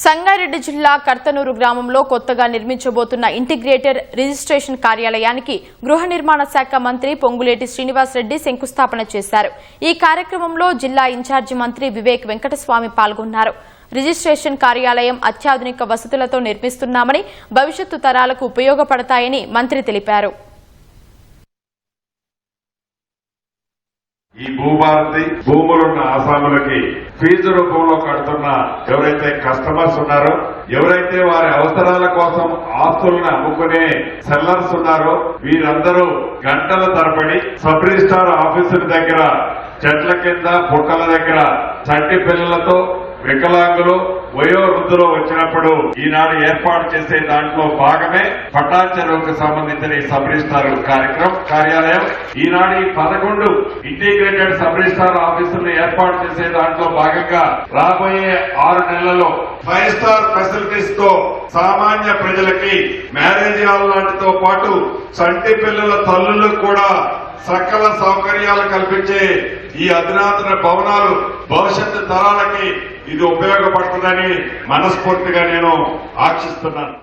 సంగారెడ్డి జిల్లా కర్తనూరు గ్రామంలో కొత్తగా నిర్మించబోతున్న ఇంటిగ్రేటెడ్ రిజిస్ట్రేషన్ కార్యాలయానికి గృహ నిర్మాణ శాఖ మంత్రి పొంగులేటి శ్రీనివాసరెడ్డి శంకుస్థాపన చేశారు. ఈ కార్యక్రమంలో జిల్లా ఇన్ఛార్జి మంత్రి వివేక్ వెంకటస్వామి పాల్గొన్నారు. రిజిస్ట్రేషన్ కార్యాలయం అత్యాధునిక వసతులతో నిర్మిస్తున్నామని భవిష్యత్తు తరాలకు ఉపయోగపడతాయని మంత్రి తెలిపారు. ఈ భూభారతి భూములున్న ఆసాములకి ఫీజు రూపంలో కడుతున్న ఎవరైతే కస్టమర్స్ ఉన్నారో ఎవరైతే వారి అవసరాల కోసం ఆస్తులను అమ్ముకునే సెల్లర్స్ ఉన్నారో వీరందరూ గంటల తరబడి సబ్ రిజిస్టార్ ఆఫీసుల దగ్గర చెట్ల కింద పుట్టల దగ్గర చంటి పిల్లలతో వికలాంగులు వయోవృద్ధులు వచ్చినప్పుడు ఈనాడు ఏర్పాటు చేసే దాంట్లో భాగమే పట్టా సంబంధించిన ఈ సబ్ రిజిస్టార్ కార్యక్రమం కార్యాలయం. ఈనాడు ఈ పదకొండు ఇంటిగ్రేటెడ్ సబ్ రిజిస్టార్ ఆఫీసులను ఏర్పాటు చేసే దాంట్లో భాగంగా రాబోయే ఆరు నెలల్లో ఫైవ్ స్టార్ ఫెసిలిటీస్తో సామాన్య ప్రజలకి మ్యారేజ్ హాల్ లాంటితో పాటు సంటి పిల్లల తల్లులకు కూడా సకల సౌకర్యాలు కల్పించే ఈ అధునాతన భవనాలు భవిష్యత్తు తరాలకి ఇది ఉపయోగపడుతుందని మనస్ఫూర్తిగా నేను ఆశిస్తున్నాను.